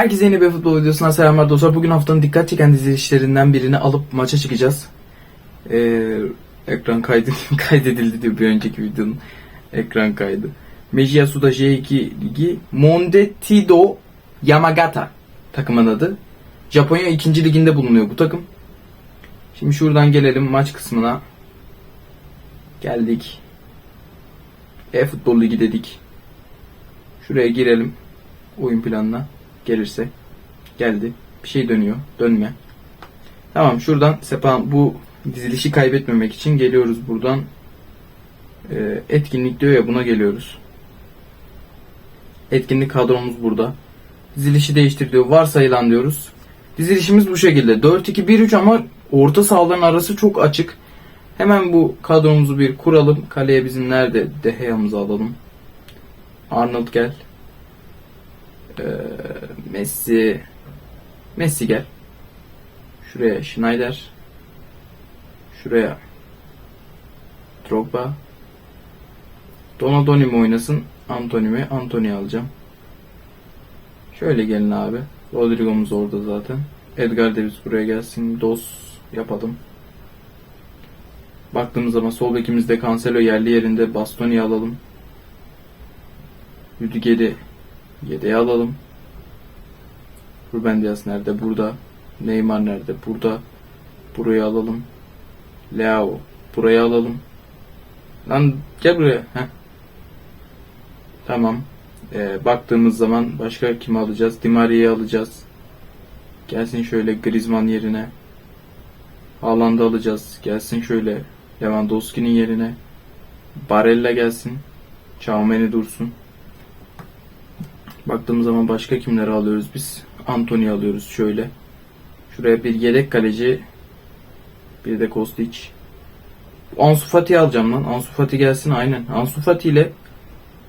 Herkese yeni bir futbol videosuna selamlar dostlar. Bugün haftanın dikkat çeken dizilişlerinden birini alıp maça çıkacağız. Ee, ekran kaydı kaydedildi diyor bir önceki videonun ekran kaydı. Meiji Yasuda J2 Ligi Mondetido Yamagata takımın adı. Japonya 2. liginde bulunuyor bu takım. Şimdi şuradan gelelim maç kısmına. Geldik. E-futbol ligi dedik. Şuraya girelim. Oyun planına gelirse. Geldi. Bir şey dönüyor. Dönme. Tamam şuradan Sepan bu dizilişi kaybetmemek için geliyoruz buradan. Ee, etkinlik diyor ya buna geliyoruz. Etkinlik kadromuz burada. Dizilişi değiştir diyor. Varsayılan diyoruz. Dizilişimiz bu şekilde. 4-2-1-3 ama orta sahaların arası çok açık. Hemen bu kadromuzu bir kuralım. Kaleye bizim nerede? Deheya'mızı alalım. Arnold gel. Ee, Messi. Messi gel. Şuraya Schneider. Şuraya Drogba. Donadoni mi oynasın? Antony mi? Antony'yi alacağım. Şöyle gelin abi. Rodrigo'muz orada zaten. Edgar Davis buraya gelsin. Dos yapalım. Baktığımız zaman sol bekimizde Cancelo yerli yerinde Bastoni'yi alalım. Rüdiger'i yedeğe alalım. Ruben Dias nerede? Burada. Neymar nerede? Burada. Burayı alalım. Leao. Burayı alalım. Lan gel buraya. Heh. Tamam. Ee, baktığımız zaman başka kimi alacağız? Di Maria'yı alacağız. Gelsin şöyle Griezmann yerine. Haaland'ı alacağız. Gelsin şöyle Lewandowski'nin yerine. Barella gelsin. Çağmeni dursun. Baktığımız zaman başka kimleri alıyoruz biz? Anthony alıyoruz şöyle. Şuraya bir yedek kaleci. Bir de Kostic. Ansu Fati alacağım lan. Ansu Fati gelsin aynen. Ansu Fati ile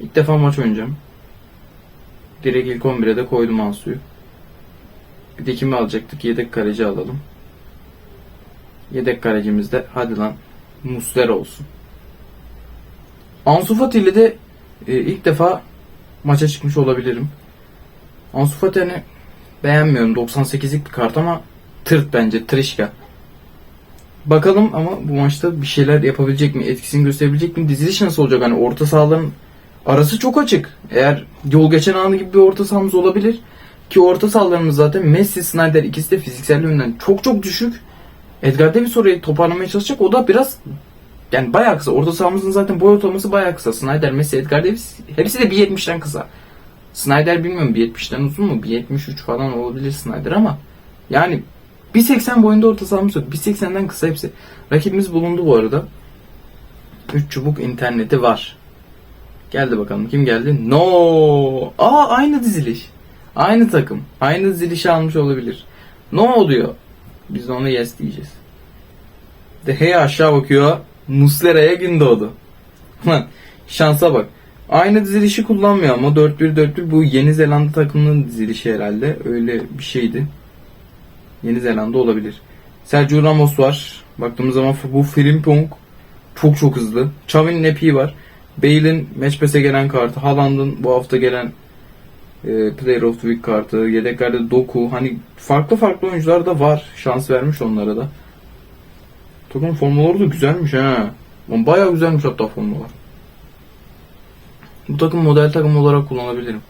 ilk defa maç oynayacağım. Direkt ilk 11'e de koydum Ansu'yu. Bir de kimi alacaktık? Yedek kaleci alalım. Yedek kalecimiz de hadi lan Muslera olsun. Ansu Fati ile de e, ilk defa maça çıkmış olabilirim. Ansu Fati hani beğenmiyorum. 98'lik bir kart ama tırt bence. Trişka. Bakalım ama bu maçta bir şeyler yapabilecek mi? Etkisini gösterebilecek mi? Diziliş nasıl olacak? Hani orta sahaların arası çok açık. Eğer yol geçen anı gibi bir orta sahamız olabilir. Ki orta sahalarımız zaten Messi, Snyder ikisi de fiziksel yönden çok çok düşük. Edgar Davis orayı toparlamaya çalışacak. O da biraz yani bayağı kısa. Orta sahamızın zaten boy ortalaması bayağı kısa. Snyder, Messi, Edgar Davis hepsi de 1.70'ten kısa. Snyder bilmiyorum 1.70'ten uzun mu? 1.73 falan olabilir Snyder ama yani 1.80 boyunda orta sahamız yok. 1.80'den kısa hepsi. Rakibimiz bulundu bu arada. 3 çubuk interneti var. Geldi bakalım. Kim geldi? No. Aa aynı diziliş. Aynı takım. Aynı dizilişi almış olabilir. No oluyor. Biz de ona yes diyeceğiz. De hey aşağı bakıyor. Muslera'ya gün doğdu. Şansa bak. Aynı dizilişi kullanmıyor ama 4-1-4-1 bu Yeni Zelanda takımının dizilişi herhalde. Öyle bir şeydi. Yeni Zelanda olabilir. Sergio Ramos var. Baktığımız zaman bu Frimpong çok çok hızlı. Xavi'nin epiği var. Bale'in Match gelen kartı. Haaland'ın bu hafta gelen e, Player of the Week kartı. Yedeklerde Doku. Hani farklı farklı oyuncular da var. Şans vermiş onlara da. Takım formaları da güzelmiş ha. Bayağı güzelmiş hatta formalar. Bu takım model takım olarak kullanabilirim.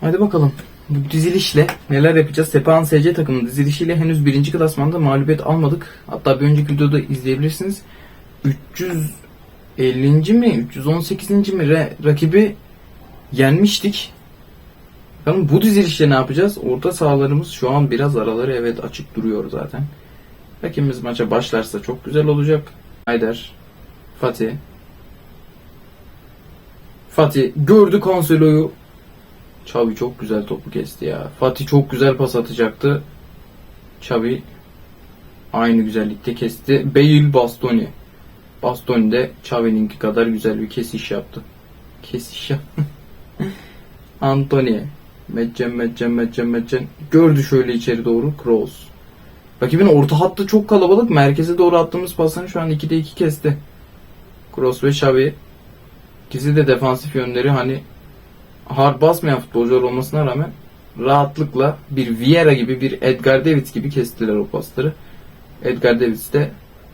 Hadi bakalım. Bu dizilişle neler yapacağız? Sepahan SC takımının dizilişiyle henüz birinci klasmanda mağlubiyet almadık. Hatta bir önceki videoda izleyebilirsiniz. 350. mi 318. mi re- rakibi yenmiştik. Bakalım bu dizilişle ne yapacağız? Orta sahalarımız şu an biraz araları evet açık duruyor zaten. Rakibimiz maça başlarsa çok güzel olacak. Hayder, Fatih. Fatih gördü Cancelo'yu. Xavi çok güzel topu kesti ya. Fatih çok güzel pas atacaktı. Xavi aynı güzellikte kesti. Bale Bastoni. Bastoni de Xavi'ninki kadar güzel bir kesiş yaptı. Kesiş yaptı. Anthony. Metcen, Metcen, Metcen, Metcen. Gördü şöyle içeri doğru. Kroos. Rakibin orta hattı çok kalabalık. Merkeze doğru attığımız pasını şu an 2'de 2 kesti. Kroos ve Xavi. İkisi de defansif yönleri hani hard basmayan futbolcular olmasına rağmen rahatlıkla bir Vieira gibi bir Edgar Davids gibi kestiler o pasları. Edgar Davids de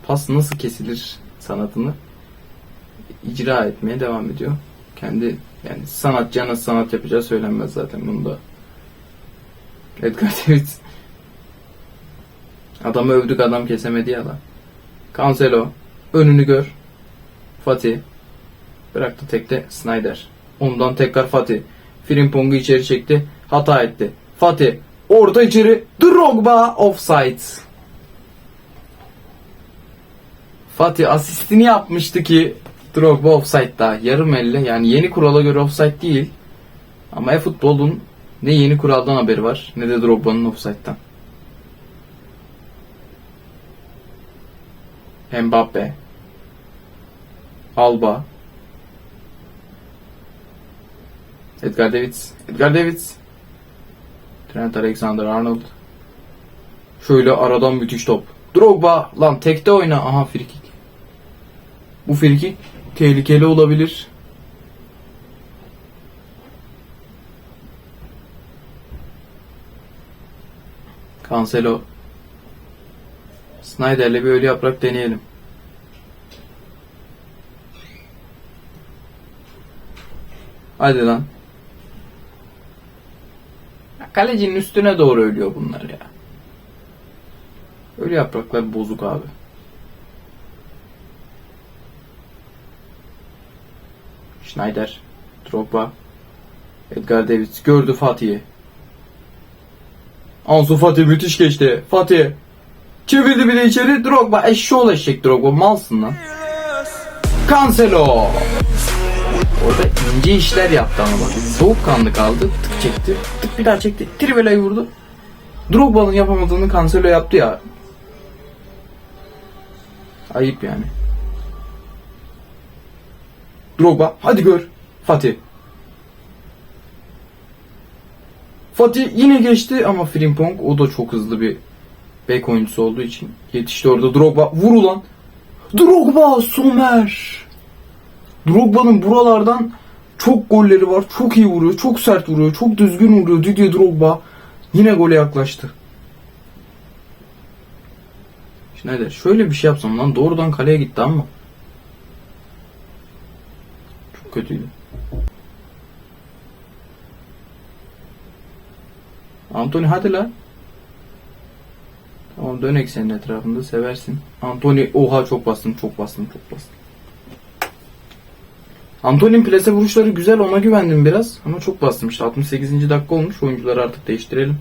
pas nasıl kesilir sanatını icra etmeye devam ediyor. Kendi yani sanatçıya nasıl sanat yapacağı söylenmez zaten bunda. Edgar Davids adamı övdük adam kesemedi ya da. Cancelo önünü gör. Fatih bıraktı tekte Snyder. Ondan tekrar Fatih. Frimpong'u içeri çekti. Hata etti. Fatih orta içeri Drogba offside. Fatih asistini yapmıştı ki Drogba offside'da. Yarım elle yani yeni kurala göre offside değil. Ama e-futbolun ne yeni kuraldan haberi var ne de Drogba'nın offside'dan. Mbappe Alba Edgar Davids Edgar Davids Trent Alexander-Arnold Şöyle aradan müthiş top. Drogba lan tekte oyna. Aha frikik. Bu frikik tehlikeli olabilir. Cancelo Snyder'le bir ölü yaprak deneyelim. Hadi lan. Kalecinin üstüne doğru ölüyor bunlar ya. Ölü yapraklar bozuk abi. Schneider, Drogba, Edgar Davids gördü Fatih'i. Ansu Fatih müthiş geçti. Fatih çevirdi bir de içeri Drogba eşşoğlu eşek Drogba malsın lan. Cancelo. Orada ince işler yaptı ama bak. Soğukkanlı kaldı. Tık çekti. Tık bir daha çekti. Trivela'yı vurdu. Drogba'nın yapamadığını Cancelo yaptı ya. Ayıp yani. Drogba hadi gör. Fatih. Fatih yine geçti ama Frimpong o da çok hızlı bir bek oyuncusu olduğu için yetişti orada Drogba vur ulan. Drogba Somer. Drogba'nın buralardan çok golleri var. Çok iyi vuruyor. Çok sert vuruyor. Çok düzgün vuruyor. Didier Drogba yine gole yaklaştı. Schneider şöyle bir şey yapsam lan doğrudan kaleye gitti ama. Çok kötüydü. Anthony hadi la. Tamam dön eksenin etrafında seversin. Anthony oha çok bastım çok bastım çok bastım. Anthony'nin plase vuruşları güzel ona güvendim biraz ama çok bastım işte 68. dakika olmuş oyuncuları artık değiştirelim.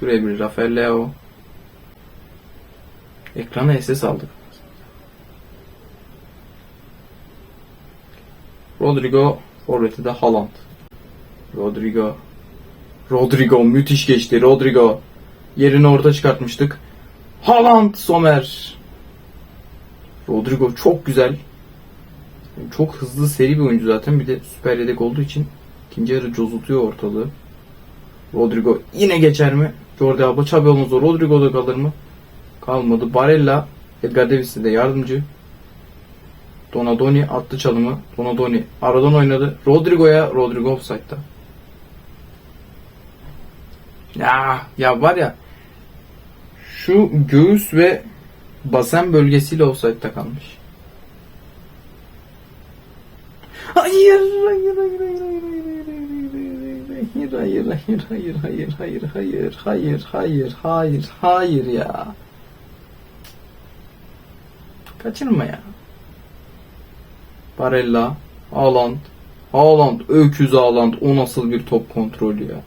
Şuraya bir Rafael Leao. Ekrana SS aldık. Rodrigo forveti de Haaland. Rodrigo Rodrigo müthiş geçti. Rodrigo yerini orta çıkartmıştık. Haaland Somer. Rodrigo çok güzel. Çok hızlı seri bir oyuncu zaten. Bir de süper yedek olduğu için ikinci yarı cozutuyor ortalığı. Rodrigo yine geçer mi? Jordi Alba, Xabi Alonso, Rodrigo da kalır mı? Kalmadı. Barella, Edgar Davis'e de yardımcı. Donadoni attı çalımı. Donadoni aradan oynadı. Rodrigo'ya Rodrigo offside'da. Ya ya var ya şu göğüs ve basen bölgesiyle offside'da kalmış. Hayır, hayır, hayır, hayır, hayır, hayır, hayır, hayır, hayır, hayır, hayır, hayır, hayır, hayır, hayır, hayır, ya. Kaçırma ya. Barella, Haaland, Haaland, öküz Haaland, o nasıl bir top kontrolü ya.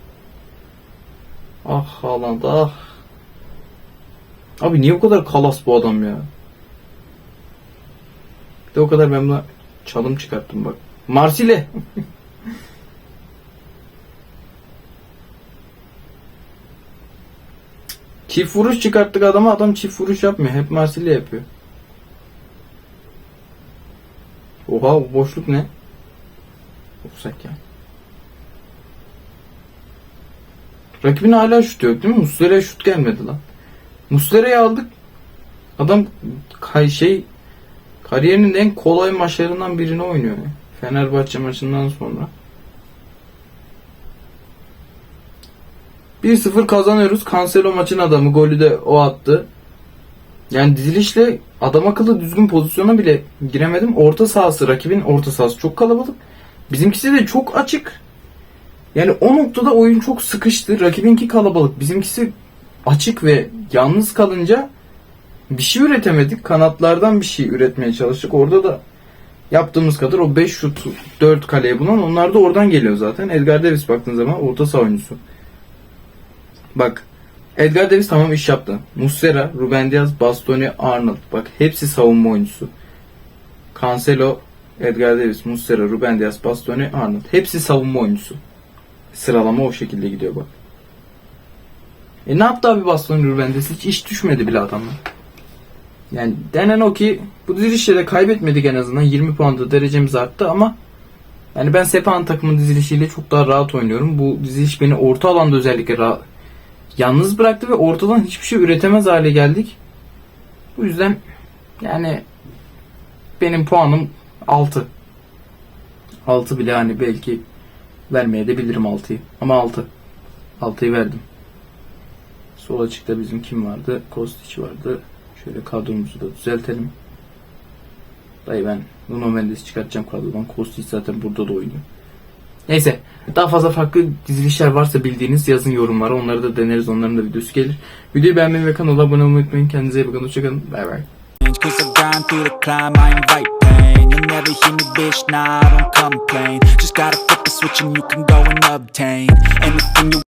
Ah Haaland, ah. Abi niye o kadar kalas bu adam ya? Bir de o kadar ben buna çalım çıkarttım bak. Marsile. çift vuruş çıkarttık adama adam çift vuruş yapmıyor. Hep Marsile yapıyor. Wow boşluk ne? Offside ya. Rakibin hala şut yok değil mi? Muslera'ya şut gelmedi lan. Muslera'yı aldık. Adam kay şey kariyerinin en kolay maçlarından birini oynuyor. Fenerbahçe maçından sonra. 1-0 kazanıyoruz. Cancelo maçın adamı. Golü de o attı. Yani dizilişle adam akıllı düzgün pozisyona bile giremedim. Orta sahası, rakibin orta sahası çok kalabalık. Bizimkisi de çok açık. Yani o noktada oyun çok sıkıştı. Rakibinki kalabalık. Bizimkisi açık ve yalnız kalınca bir şey üretemedik. Kanatlardan bir şey üretmeye çalıştık. Orada da yaptığımız kadar o 5 şut 4 kaleye bulan onlar da oradan geliyor zaten. Edgar Davis baktığın zaman orta saha oyuncusu. Bak Edgar Davis tamam iş yaptı. Muslera, Ruben Diaz, Bastoni, Arnold. Bak hepsi savunma oyuncusu. Cancelo, Edgar Davis, Muslera, Ruben Diaz, Bastoni, Arnold. Hepsi savunma oyuncusu. Sıralama o şekilde gidiyor bak. E ne yaptı abi Bastoni Ruben Diaz? Hiç iş düşmedi bile adamlar. Yani denen o ki bu dizilişle de kaybetmedik en azından. 20 puanda derecemiz arttı ama yani ben Sepan takımın dizilişiyle çok daha rahat oynuyorum. Bu diziliş beni orta alanda özellikle rahat, yalnız bıraktı ve ortadan hiçbir şey üretemez hale geldik. Bu yüzden yani benim puanım 6. 6 bile hani belki vermeye de bilirim 6'yı. Ama 6. 6'yı verdim. Sol açıkta bizim kim vardı? Kostić vardı. Şöyle kadromuzu da düzeltelim. Dayı ben Nuno Mendes çıkartacağım kadrodan. Kostić zaten burada da oynuyor. Neyse. Daha fazla farklı dizilişler varsa bildiğiniz yazın yorumlara. Onları da deneriz. Onların da videosu gelir. Videoyu beğenmeyi ve kanala abone olmayı unutmayın. Kendinize iyi bakın. Hoşçakalın. Bay bay. Cause I grind through the climb, I invite pain You'll never hear me, bitch, nah, I don't complain Just gotta flip the switch and you can go and obtain Anything you